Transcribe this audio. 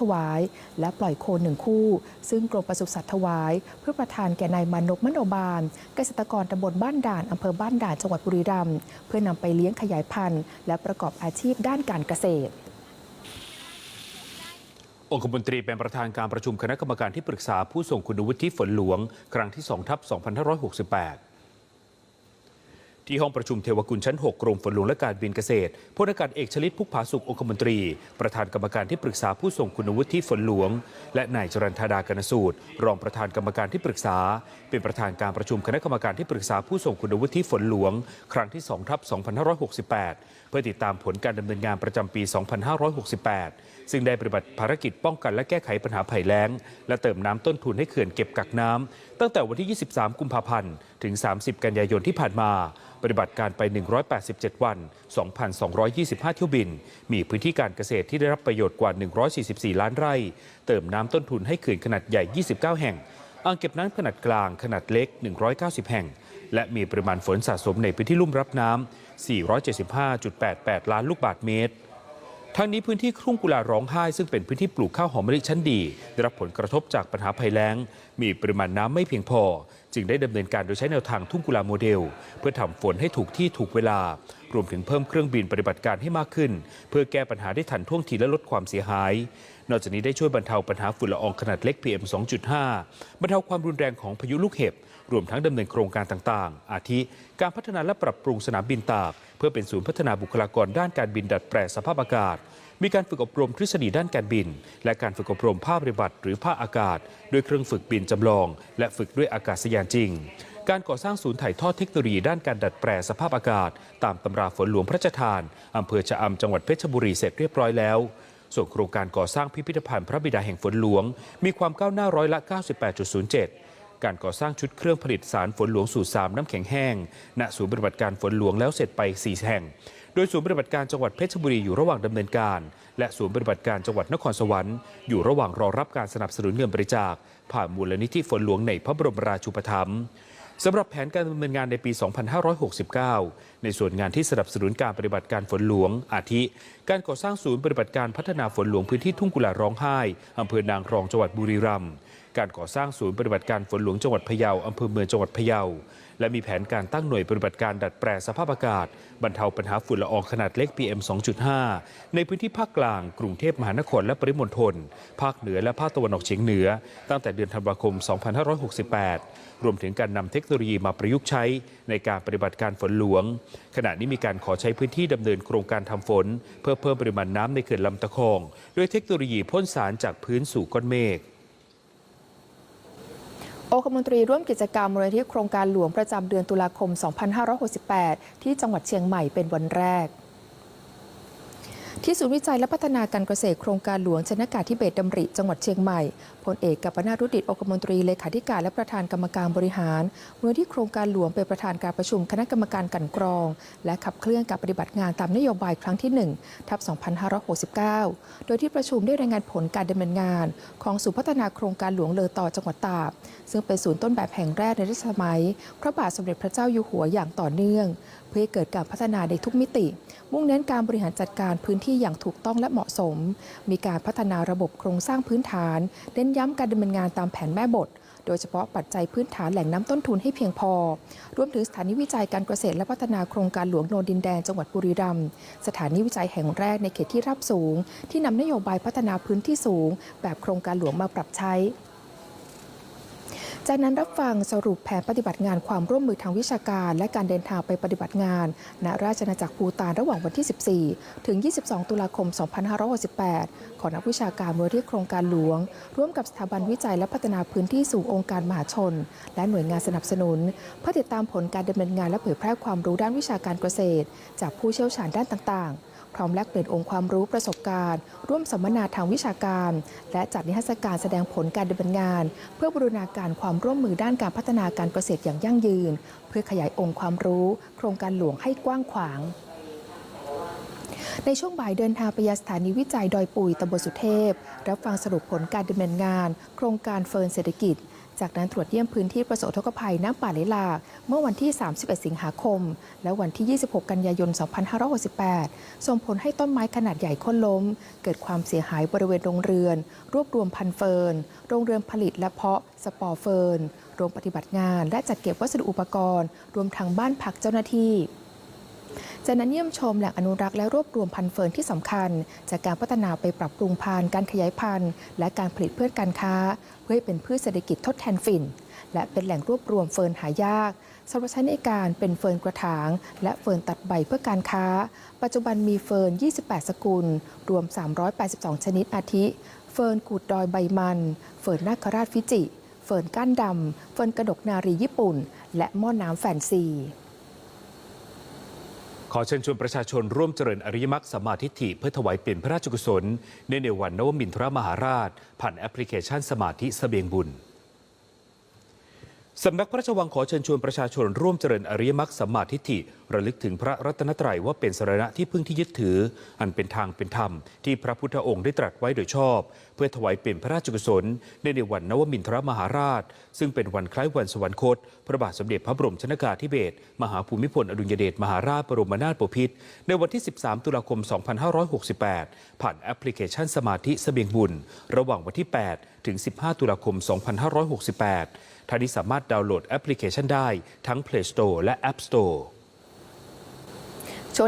ถวาย และปล่อยโคหนึ่งคู่ ซึ่งกรมปศุสัตว์ถวาย เพื่อประทานแก่นายมานพมโนบาล เกษตรกรตำบลบ้านด่านอำเภอบ้านด่านจังหวัดบุรีรัมย์เพื่อนำไปเลี้ยงขยายพันธุ์ และประกอบอาชีพด้านการเกษตรองคมนตรีเป็นประธานการประชุมคณะกรรมการที่ปรึกษาผู้ทรงคุณวุฒิฝนหลวง ครั้งที่2ทับ2568 ที่ห้องประชุมเทวกุลชั้น 6 กรมฝนหลวงและการบินเกษตรพลอากาศเอกชลิตพุกผาสุของคมนตรี ประธานกรรมการที่ปรึกษาผู้ทรงคุณวุฒิฝนหลวง และนายจรันธาดากนสูตร รองประธานกรรมการที่ปรึกษา เป็นประธานการประชุมคณะกรรมการที่ปรึกษาผู้ทรงคุณวุฒิฝนหลวง ครั้งที่2ทับ2568 เพื่อติดตามผลการดำเนินงานประจำปี 2568 ซึ่งได้ปฏิบัติภารกิจป้องกันและแก้ไขปัญหาภัยแล้ง และเติมน้ำต้นทุนให้เขื่อนเก็บกักน้ำตั้งแต่วันที่ 23 กุมภาพันธ์ ถึง 30 กันยายนที่ผ่านมา ปฏิบัติการไป 187 วัน 2,225 เที่ยวบิน มีพื้นที่การเกษตรที่ได้รับประโยชน์กว่า 144 ล้านไร่ เติมน้ำต้นทุนให้เขื่อนขนาดใหญ่ 29 แห่งอ่างเก็บน้ำขนาดกลางขนาดเล็ก 190 แห่ง และมีปริมาณฝนสะสมในพื้นที่ลุ่มรับน้ำ475.88 ล้านลูกบาศก์เมตร ทั้งนี้พื้นที่ทุ่งกุลาร้องไห้ ซึ่งเป็นพื้นที่ปลูกข้าวหอมมะลิชั้นดี ได้รับผลกระทบจากปัญหาภัยแล้ง มีปริมาณน้ำไม่เพียงพอ จึงได้ดำเนินการโดยใช้แนวทางทุ่งกุลาโมเดล เพื่อทำฝนให้ถูกที่ถูกเวลา รวมถึงเพิ่มเครื่องบินปฏิบัติการให้มากขึ้น เพื่อแก้ปัญหาได้ทันท่วงทีและลดความเสียหาย นอกจากนี้ได้ช่วยบรรเทาปัญหาฝุ่นละอองขนาดเล็ก PM 2.5 บรรเทาความรุนแรงของพายุลูกเห็บ รวมทั้งดำเนินโครงการต่างๆ อาทิการพัฒนาและปรับปรุงสนามบินตาก เพื่อเป็นศูนย์พัฒนาบุคลากรด้านการบินดัดแปลสภาพอากาศ มีการฝึกอบรมทฤษฎีด้านการบิน และการฝึกอบรมภาคปฏิบัติ หรือภาคอากาศ ด้วยเครื่องฝึกบินจำลอง และฝึกด้วยอากาศยานจริงการก่อสร้างศูนย์ถ่ายทอดเทคโนโลยีด้านการดัดแปลสภาพอากาศ ตามตำราฝนหลวงพระราชทานอำเภอชะอำจังหวัดเพชรบุรีเสร็จเรียบร้อยแล้ว ส่วนโครงการก่อสร้างพิพิธภัณฑ์พระบิดาแห่งฝนหลวง มีความก้าวหน้าร้อยละ 98.07 การก่อสร้างชุดเครื่องผลิตสารฝนหลวงสูตร3น้ำแข็งแห้ง ณ ศูนย์ปฏิบัติการฝนหลวงแล้วเสร็จไป 4 แห่ง โดยศูนย์ปฏิบัติการจังหวัดเพชรบุรีอยู่ระหว่างดำเนินการ และศูนย์ปฏิบัติการจังหวัดนครสวรรค์อยู่ระหว่างรอรับการสนับสนุนเงินบริจาค ผ่านมูลนิธิฝนหลวงในพระบรมราชูปถัมภ์สำหรับแผนการดำเนินงานในปี 2569 ในส่วนงานที่สนับสนุนการปฏิบัติการฝนหลวง อาทิ การก่อสร้างศูนย์ปฏิบัติการพัฒนาฝนหลวงพื้นที่ทุ่งกุลาร้องไห้อำเภอนางรองจังหวัดบุรีรัมย์ การก่อสร้างศูนย์ปฏิบัติการฝนหลวงจังหวัดพะเยาอำเภอเมืองจังหวัดพะเยา และมีแผนการตั้งหน่วยปฏิบัติการดัดแปลสภาพอากาศ บรรเทาปัญหาฝุ่นละอองขนาดเล็ก PM 2.5 ในพื้นที่ภาคกลาง กรุงเทพมหานครและปริมณฑลภาคเหนือและภาคตะวันออกเฉียงเหนือ ตั้งแต่เดือนธันวาคม 2568 รวมถึงการนำเทคโนโลยีมาประยุกต์ใช้ในการปฏิบัติการฝนหลวง ขณะนี้มีการขอใช้พื้นที่ดำเนินโครงการทำฝน เพื่อเพิ่มปริมาณน้ำในเขื่อนลำตะคอง ด้วยเทคโนโลยีพ่นสารจากพื้นสู่ก้อนเมฆ อคมนตรีร่วมกิจกรรมมูลนิธิโครงการหลวงประจำเดือนตุลาคม 2568 ที่จังหวัดเชียงใหม่เป็นวันแรก ที่ศูนย์วิจัยและพัฒนาการเกษตรโครงการหลวงชนากาศที่เบตดำริ จังหวัดเชียงใหม่พลเอกกัปนารุดิตองคมนตรีเลขาธิการและประธานกรรมการบริหารมูลนิธิโครงการหลวงเป็นประธานการประชุมคณะกรรมการกันกรอง และขับเคลื่อนการปฏิบัติงานตามนโยบายครั้งที่1ทับ2569 โดยที่ประชุมได้รายงานผลการดำเนินงาน ของศูนย์พัฒนาโครงการหลวงเลอต่อจังหวัดตากซึ่งเป็นศูนย์ต้นแบบแห่งแรกในรัชสมัย พระบาทสมเด็จพระเจ้าอยู่หัวอย่างต่อเนื่อง เพื่อให้เกิดการพัฒนาในทุกมิติ มุ่งเน้นการบริหารจัดการพื้นที่อย่างถูกต้องและเหมาะสม มีการพัฒนาระบบโครงสร้างพื้นฐาน เน้นย้ำการดำเนินงานตามแผนแม่บท โดยเฉพาะปัจจัยพื้นฐานแหล่งน้ำต้นทุนให้เพียงพอ รวมถึงสถานีวิจัยการเกษตรและพัฒนาโครงการหลวงโนนดินแดนจังหวัดบุรีรัมย์ สถานีวิจัยแห่งแรกในเขตที่ราบสูง ที่นำนโยบายพัฒนาพื้นที่สูง แบบโครงการหลวงมาปรับใช้ จากนั้นรับฟังสรุปแผนปฏิบัติงานความร่วมมือทางวิชาการ และการเดินทางไปปฏิบัติงานณราชอาณาจักรภูตานระหว่างวันที่ 14 ถึง 22 ตุลาคม 2568 ของนักวิชาการมูลที่โครงการหลวง ร่วมกับสถาบันวิจัยและพัฒนาพื้นที่สู่องค์การมหาชน และหน่วยงานสนับสนุนเพื่อติดตามผลการดำเนินงานและเผยแพร่ความรู้ด้านวิชาการเกษตร จากผู้เชี่ยวชาญด้านต่างๆ พร้อมแลกเปลี่ยนองค์ความรู้ประสบการณ์ ร่วมสัมมนาทางวิชาการ และจัดนิทรรศการแสดงผลการดำเนินงาน เพื่อบูรณาการความร่วมมือด้านการพัฒนาการเกษตรอย่างยั่งยืน เพื่อขยายองค์ความรู้ โครงการหลวงให้กว้างขวางในช่วงบ่ายเดินทางไปยังสถานีวิจัยดอยปุยตำบลสุเทพ รับฟังสรุปผลการดำเนินงาน โครงการเฟิร์นเศรษฐกิจ จากนั้นตรวจเยี่ยมพื้นที่ประสบอุทกภัยน้ำป่าไหลหลาก เมื่อวันที่ 31 สิงหาคม และวันที่ 26 กันยายน 2568 ส่งผลให้ต้นไม้ขนาดใหญ่โค่นล้ม เกิดความเสียหายบริเวณโรงเรือน รวบรวมพันเฟิร์น โรงเรือนผลิตและเพาะสปอร์เฟิร์น โรงปฏิบัติงาน และจัดเก็บวัสดุอุปกรณ์ รวมทั้งบ้านพักเจ้าหน้าที่ จากนั้นเยี่ยมชมแหล่งอนุรักษ์และรวบรวมพันธุ์เฟิร์นที่สำคัญ จากการพัฒนาไปปรับปรุงพันธุ์การขยายพันธุ์ และการผลิตเพื่อการค้า เพื่อให้เป็นพืชเศรษฐกิจทดแทนฝิ่น และเป็นแหล่งรวบรวมเฟิร์นหายากสำหรับใช้ในการเป็นเฟิร์นกระถาง และเฟิร์นตัดใบเพื่อการค้า ปัจจุบันมีเฟิร์น 28 สกุล รวม 382 ชนิดอาทิ เฟิร์นกูดดอยใบมัน เฟิร์นนาคราชฟิจิ เฟิร์นก้านดำ เฟิร์นกระดกนารีญี่ปุ่น และหม้อน้ำแฟนซี อเชิญชวนประชาชนร่วมเจริญอริยมรรคสัมมาทิฏฐิเพื่อถวายเป็นพระราชกุศลในในวันนวมินทรมหาราช ผ่านแอปพลิเคชันสมาธิเสบียงบุญ สำนักพระราชวังขอเชิญชวนประชาชนร่วมเจริญอริยมรรคสัมมาทิฏฐิระลึกถึงพระรัตนตรัยว่าเป็นสรณะที่พึ่งที่ยึดถือ อันเป็นทางเป็นธรรม ที่พระพุทธองค์ได้ตรัสไว้โดยชอบ เพื่อถวายเป็นพระราชกุศลในในวันนวมินทรมหาราช ซึ่งเป็นวันคล้ายวันสวรรคต พระบาทสมเด็จพระบรมชนากาธิเบศรมหาภูมิพลอดุลยเดชมหาราชบรมนาถบพิตรในวันที่ 13 ตุลาคม 2568 ผ่านแอปพลิเคชันสมาธิสเสบียงบุญ ระหว่างวันที่ 8 ถึง 15 ตุลาคม 2568 ท่านนี้สามารถดาวน์โหลดแอปพลิเคชันได้ทั้ง Play Store และ App Store